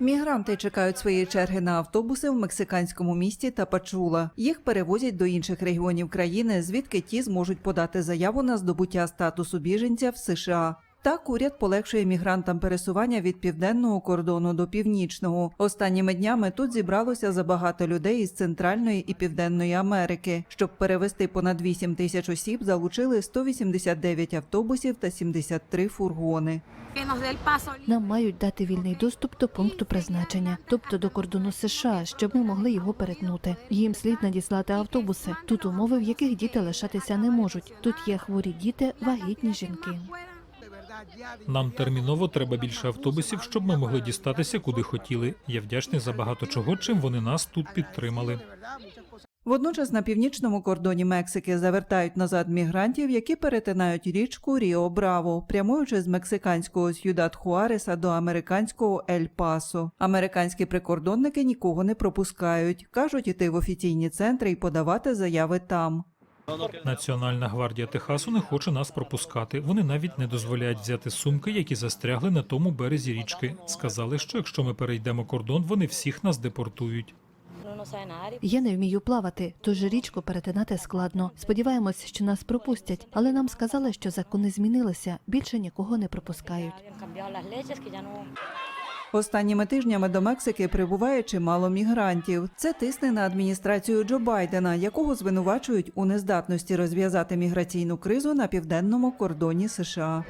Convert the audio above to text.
Мігранти чекають своєї черги на автобуси в мексиканському місті Тапачула. Їх перевозять до інших регіонів країни, звідки ті зможуть подати заяву на здобуття статусу біженця в США. Так, уряд полегшує мігрантам пересування від південного кордону до північного. Останніми днями тут зібралося забагато людей із Центральної і Південної Америки. Щоб перевезти понад 8 тисяч осіб, залучили 189 автобусів та 73 фургони. Нам мають дати вільний доступ до пункту призначення, тобто до кордону США, щоб ми могли його перетнути. Їм слід надіслати автобуси. Тут умови, в яких діти лишатися не можуть. Тут є хворі діти, вагітні жінки. Нам терміново треба більше автобусів, щоб ми могли дістатися куди хотіли. Я вдячний за багато чого, чим вони нас тут підтримали. Водночас на північному кордоні Мексики завертають назад мігрантів, які перетинають річку Ріо Браво, прямуючи з мексиканського Сюдат Хуареса до американського Ель Пасо. Американські прикордонники нікого не пропускають, кажуть іти в офіційні центри і подавати заяви там. Національна гвардія Техасу не хоче нас пропускати. Вони навіть не дозволяють взяти сумки, які застрягли на тому березі річки. Сказали, що якщо ми перейдемо кордон, вони всіх нас депортують. Я не вмію плавати, тож річку перетинати складно. Сподіваємось, що нас пропустять, але нам сказали, що закони змінилися. Більше нікого не пропускають. Останніми тижнями до Мексики прибуває чимало мігрантів. Це тисне на адміністрацію Джо Байдена, якого звинувачують у нездатності розв'язати міграційну кризу на південному кордоні США.